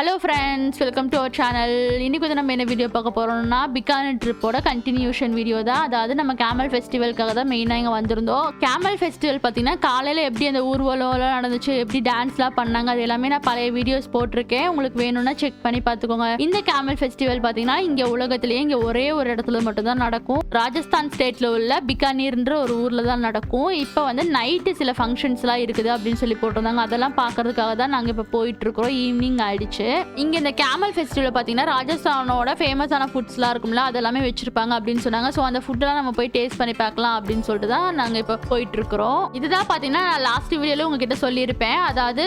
Hello friends welcome to our channel இன்றைக்கி வந்து நம்ம என்ன வீடியோ பார்க்க போகிறோம்னா பிகானி ட்ரிப்போட கண்டினியூஷன் வீடியோ தான். அதாவது நம்ம கேமல் ஃபெஸ்டிவலுக்காக தான் மெயினாக இங்கே வந்திருந்தோம். கேமல் ஃபெஸ்டிவல் பார்த்தீங்கன்னா காலையில் எப்படி அந்த ஊர்வலம்லாம் நடந்துச்சு எப்படி டான்ஸ்லாம் பண்ணாங்க அது எல்லாமே நான் பழைய வீடியோஸ் போட்டிருக்கேன். உங்களுக்கு வேணும்னா செக் பண்ணி பார்த்துக்கோங்க. இந்த கேமல் ஃபெஸ்டிவல் பார்த்தீங்கன்னா இங்கே உலகத்துலேயே இங்கே ஒரே ஒரு இடத்துல மட்டும்தான் நடக்கும். ராஜஸ்தான் ஸ்டேட்டில் உள்ள பிகானீர்ன்ற ஒரு ஊரில் தான் நடக்கும். இப்போ வந்து நைட்டு சில ஃபங்க்ஷன்ஸ்லாம் இருக்குது அப்படின்னு சொல்லி போட்டிருந்தாங்க. அதெல்லாம் பார்க்கறதுக்காக தான் நாங்கள் இப்போ போயிட்டுருக்குறோம் ஈவினிங் ஆயிடுச்சு. இங்கே இந்த கேமல் ஃபெஸ்டிவல் பார்த்தீங்கன்னா ராஜஸ்தானோட ஃபேமஸான ஃபுட்ஸ்லாம் இருக்கும்ல அதெல்லாமே வச்சிருப்பாங்க அப்படின்னு சொன்னாங்க. ஸோ அந்த ஃபுட்டெல்லாம் நம்ம போய் டேஸ்ட் பண்ணி பார்க்கலாம் அப்படின்னு சொல்லிட்டு தான் நாங்கள் இப்போ போயிட்டு இருக்கிறோம். இதுதான் பார்த்தீங்கன்னா நான் லாஸ்ட் வீடியோவில் உங்ககிட்ட சொல்லியிருப்பேன். அதாவது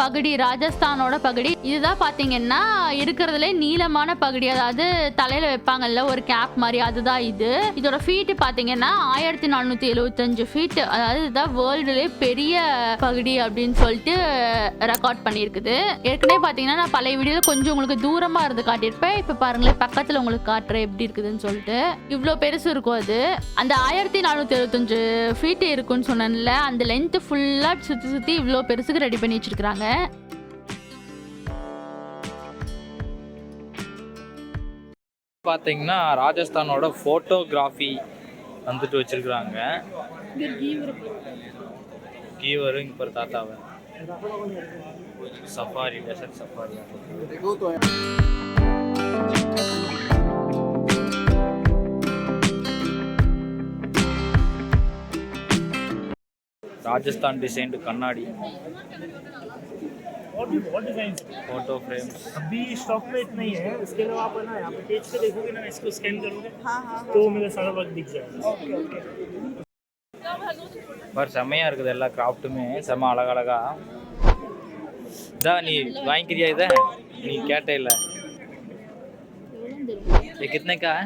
பகுடி ராஜஸ்தானோட பகுடி. இதுதான் பார்த்தீங்கன்னா இருக்கிறதுலே நீளமான பகுடி. அதாவது தலையில் வைப்பாங்கல்ல ஒரு கேப் மாதிரி. அதுதான் இது. இதோட ஃபீட்டு பார்த்தீங்கன்னா ஆயிரத்தி நானூற்றி எழுபத்தஞ்சு ஃபீட் அதாவது இதுதான் வேர்ல்டுலே பெரிய பகுடி அப்படின்னு சொல்லிட்டு ரெக்கார்ட் பண்ணியிருக்குது. ஏற்கனவே பார்த்தீங்கன்னா நான் பழைய வீடியோவில் கொஞ்சம் உங்களுக்கு தூரமாக இருந்து காட்டியிருப்பேன். இப்போ பாருங்களேன் பக்கத்தில் உங்களுக்கு காட்டுறேன் எப்படி இருக்குதுன்னு சொல்லிட்டு. இவ்வளோ பெருசு இருக்கும் அது. அந்த ஆயிரத்தி நானூற்றி எழுபத்தஞ்சு ஃபீட்டு இருக்குன்னு சொன்னேன்ல அந்த லென்த்து ஃபுல்லாக சுற்றி சுற்றி இவ்வளோ பெருசுக்கு ரெடி பண்ணி வச்சிருக்கிறாங்க. பார்த்தீங்கன்னா ராஜஸ்தானோட ஃபோட்டோகிராஃபி வந்துட்டு வச்சிருக்கிறாங்க. கீவரு இங்கே ஒரு தாத்தாவை safari desert safari Rajasthan designed கண்ணாடி और भी बहुत डिजाइन ஃபோட்டோ ஃப்ரேம்ஸ் अभी स्टॉक में इतना ही है इसके अलावा आप है ना यहाँ पे पेज पे देखोगे ना इसको स्कैन करोगे तो मेरा सारा वर्क दिख जाएगा பாரு செம்மையாக இருக்குது எல்லா கிராஃப்ட்டுமே செம்ம அழகழகா இதான் நீ வாங்கிக்கிறியா இதை நீ கேட்ட இல்லை ये कितने का है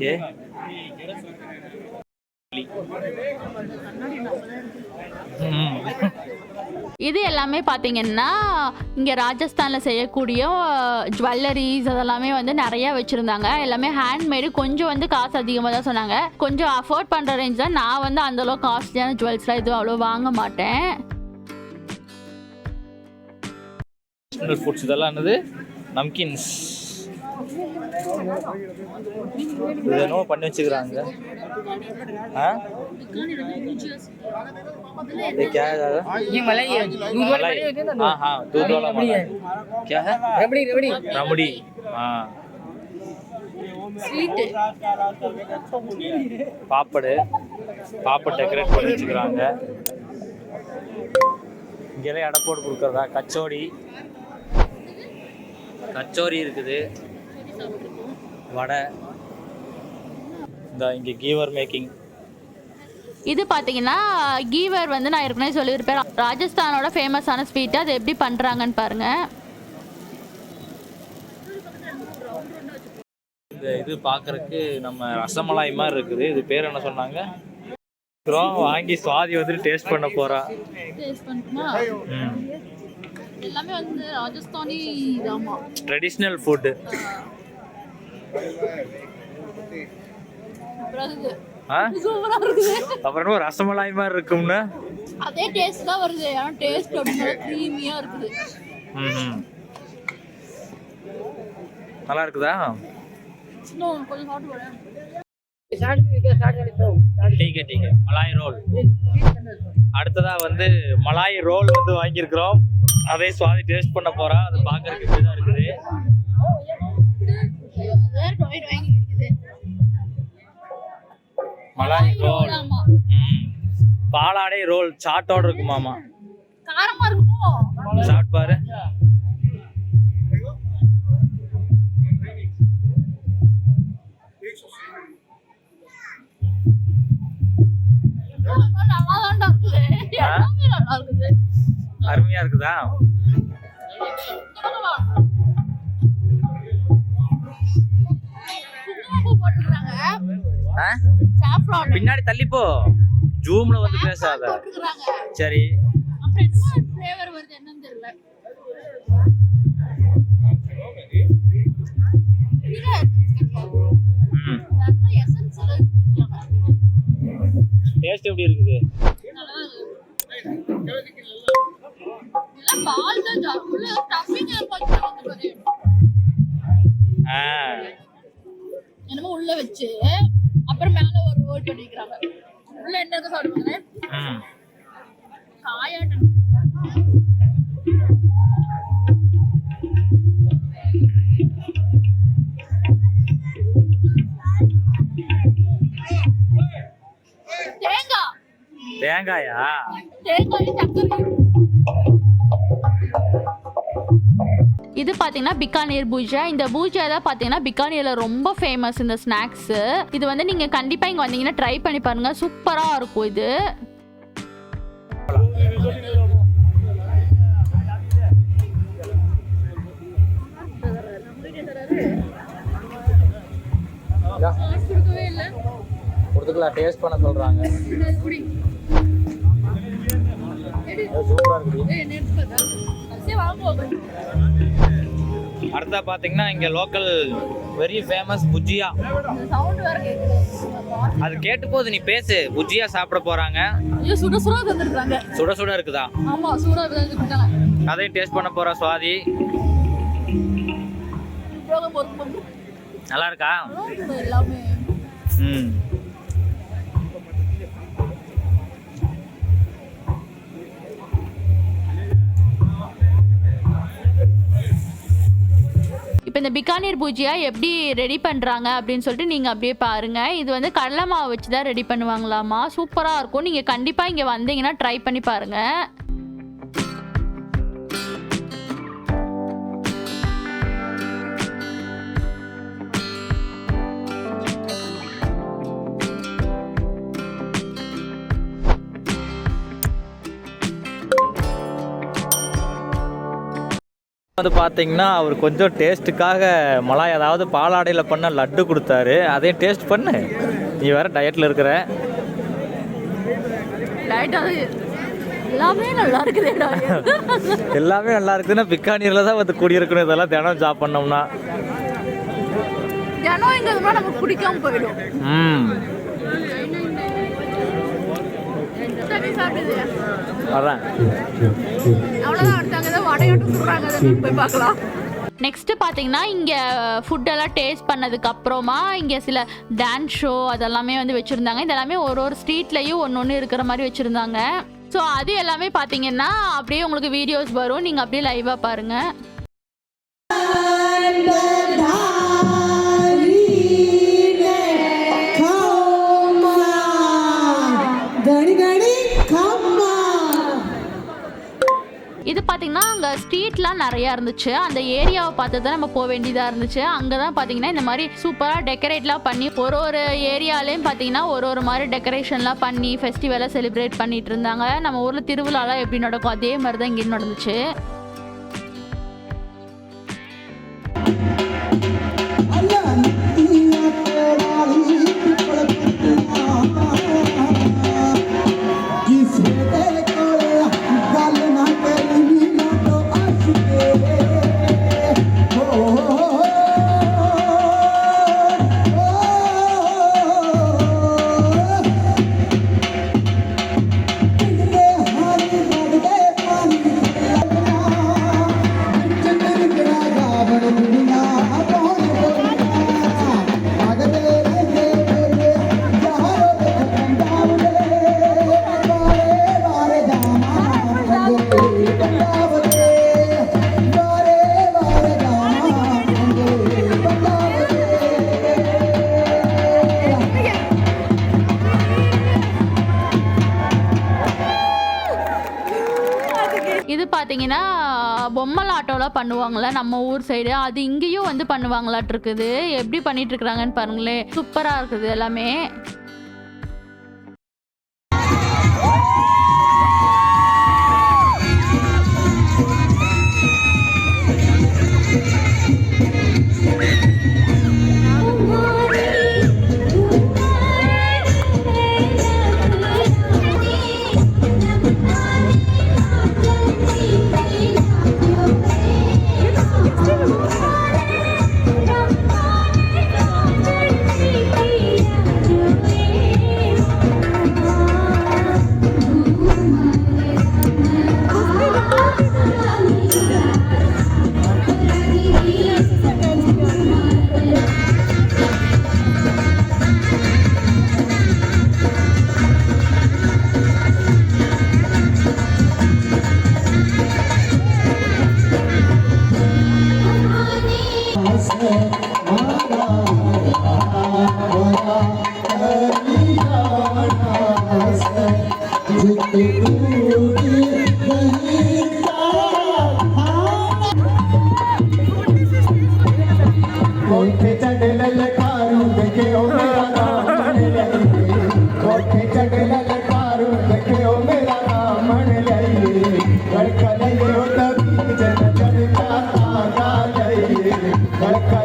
ये ம். இது எல்லாமே பார்த்தீங்கன்னா இங்கே ராஜஸ்தானில் செய்யக்கூடிய ஜுவல்லரிஸ் அதெல்லாமே வந்து நிறைய வச்சுருந்தாங்க. எல்லாமே ஹேண்ட்மேடு கொஞ்சம் வந்து காசு அதிகமாக தான் சொன்னாங்க. கொஞ்சம் அஃபோர்ட் பண்ணுற ரேஞ்ச் தான். நான் வந்து அந்தளவு காஸ்ட்லியான ஜுவல்ஸ்லாம் எதுவும் அவ்வளோ வாங்க மாட்டேன். ஃபுட்ஸ் இதெல்லாம் என்னது? நம்கின்ஸ் இது என்னமோ பண்ணி வச்சுக்கிறாங்க ஆ ये क्या है दादा ये मलाई है दूध वाली मलाई मलाई होती है ना हाँ हाँ दूध वाला रबड़ी मलाई क्या है रबड़ी रबड़ी रमड़ी हाँ பாப்படு பாப்படு டெக்கரேட் பண்ணி வச்சுக்கிறாங்க இங்கெல்லாம் எடை போட்டு கொடுக்குறதா கச்சோடி கச்சோரி இருக்குது வடை. இந்த இங்கே கீவர் மேக்கிங். இது பார்த்தீங்கன்னா கீவர் வந்து நான் ஏற்கனவே சொல்லியிருப்பேன். ராஜஸ்தானோட ஃபேமஸான ஸ்வீட் அது எப்படி பண்ணுறாங்கன்னு பாருங்கள் இந்த இது பார்க்கறதுக்கு நம்ம ரசமலாய் மாதிரி இருக்குது. இது பேர் என்ன சொன்னாங்க? அப்புறம் வாங்கி சுவாதி வந்துட்டு டேஸ்ட் பண்ண போறா. எல்லாமே வந்து ராஜஸ்தானி ட்ரெடிஷ்னல் ஃபுட்டு அப்புறம் ரசமலாய் மாதிரி இருக்கும்னு அதே டேஸ்ட் தான் வருது. ஆனா டேஸ்ட் அப்படியே க்ரீமியா இருக்குது. நல்லா இருக்குதா? இன்னும் மலாய் ரோல். அடுத்ததா வந்து மலாய் ரோல் வந்து வாங்கியிருக்கிறோம். அதே சுவாதி டேஸ்ட் பண்ண போறோம் அது பாக்குறதுக்கு இருக்குது. மலாய் ரோல். பாலாடை ரோல் சாட்டோட இருக்குமாமா? காரமா இருக்குமோ? சாப்பிட்டு பாரு. அருமையா இருக்குதா? பின்னாடி தள்ளிப்போ ஜூம்ல வந்து பேசாத. சரி. டேஸ்ட் எப்படி இருக்குது? என்னமோ உள்ள வச்சு. ரோல் பண்ணிக்கிறாங்க. உள்ள என்ன இருக்கு சாப்பிடுவாங்க ம். காயாட்டம். தேங்காய். தேங்காயா? தேங்காயும் இது பார்த்தீங்கன்னா பிகானேர் பூஜா. இந்த பூஜா தான் பார்த்தீங்கன்னா பிக்கானீரில் ரொம்ப ஃபேமஸ் இந்த ஸ்நாக்ஸு இது வந்து நீங்கள் கண்டிப்பாக இங்கே வந்தீங்கன்னா ட்ரை பண்ணி பாருங்கள் சூப்பராக இருக்கும் இது. கொடுத்துக்கலாம் டேஸ்ட் பண்ண சொல்றாங்க. அடுத்தா பாத்தீங்கன்னா இங்க லோக்கல் வெரி ஃபேமஸ் புஜ்ஜியா. அது கேட்டு போது நீ பேசு. புஜ்ஜியா சாப்பிட போறாங்க. சுட சுட தந்துருக்காங்க சுட சுட இருக்குதா? ஆமா சுட தந்துருக்காங்க அதையும் டேஸ்ட் பண்ண போறா சுவாதி. நல்லா இருக்கா எல்லாமே. ம். இந்த பிகானீர் பூஜியா எப்படி ரெடி பண்ணுறாங்க அப்படின்னு சொல்லிட்டு நீங்கள் அப்படியே பாருங்கள் இது வந்து கடலை மாவு வச்சு தான் ரெடி பண்ணுவாங்களாமா சூப்பராக இருக்கும். நீங்கள் கண்டிப்பாக இங்கே வந்தீங்கன்னா ட்ரை பண்ணி பாருங்கள் வந்து பார்த்தீங்கன்னா அவர் கொஞ்சம் டேஸ்ட்டுக்காக மலாய் அதாவது பாலாடையில் பண்ண லட்டு கொடுத்தாரு. அதையும் டேஸ்ட் பண்ணு. நீ வேற டயட்டில் இருக்கிற. எல்லாமே நல்லா இருக்குது எல்லாமே நல்லா இருக்குதுன்னா பிக்கானீரில் தான் வந்து குடியிருக்கணும். இதெல்லாம் தினம் நமக்கு பிடிக்காம போயிடும். ம். சரி சொல்கிறாங்க போய் பார்க்கலாம் நெக்ஸ்ட்டு பார்த்தீங்கன்னா இங்கே ஃபுட்டெல்லாம் டேஸ்ட் பண்ணதுக்கு அப்புறமா இங்கே சில டான்ஸ் ஷோ அதெல்லாமே வந்து வச்சுருந்தாங்க. இதெல்லாமே ஒரு ஒரு ஸ்ட்ரீட்லேயும் ஒன்று ஒன்று இருக்கிற மாதிரி வச்சுருந்தாங்க. ஸோ அது எல்லாமே பார்த்தீங்கன்னா அப்படியே உங்களுக்கு வீடியோஸ் வரும். நீங்கள் அப்படியே லைவாக பாருங்கள் பார்த்தீங்கன்னா அங்கே ஸ்ட்ரீட்லாம் நிறையா இருந்துச்சு. அந்த ஏரியாவை பார்த்து தான் நம்ம போக வேண்டியதாக இருந்துச்சு. அங்கே தான் பார்த்தீங்கன்னா இந்த மாதிரி சூப்பராக டெக்கரேட்லாம் பண்ணி ஒரு ஒரு ஏரியாலையும் பார்த்தீங்கன்னா ஒரு ஒரு மாதிரி டெக்கரேஷன்லாம் பண்ணி ஃபெஸ்டிவலை செலிப்ரேட் பண்ணிட்டு இருந்தாங்க. நம்ம ஊரில் திருவிழாலாம் எப்படி நடக்கும்? அதே மாதிரி தான் இங்கே நடந்துச்சு. பார்த்தீங்கன்னா பொம்மலாட்டோலாம் ஆட்டோலாம் நம்ம ஊர் சைடு அது இங்கேயும் வந்து பண்ணுவாங்களாட்டு இருக்குது எப்படி பண்ணிட்டு இருக்கிறாங்கன்னு பாருங்களேன். சூப்பராக இருக்குது எல்லாமே.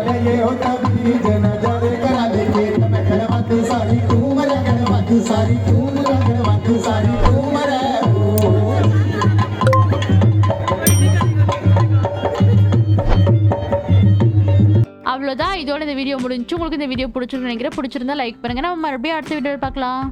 गड़कलइए हो तभी जन जन का लइए तमे खड़वा तू सारी तू मरे खड़वा तू सारी तू मरे खड़वा तू सारी तू मरे ओ அவ்வளோதான் இதோட இந்த வீடியோ முடிஞ்சு உங்களுக்கு இந்த வீடியோ பிடிச்சிருக்கு நினைக்கிறேன் பிடிச்சிருந்தா லைக் பண்ணுங்க நம்ம மறுபடியும் அடுத்த வீடியோவில் பார்க்கலாம்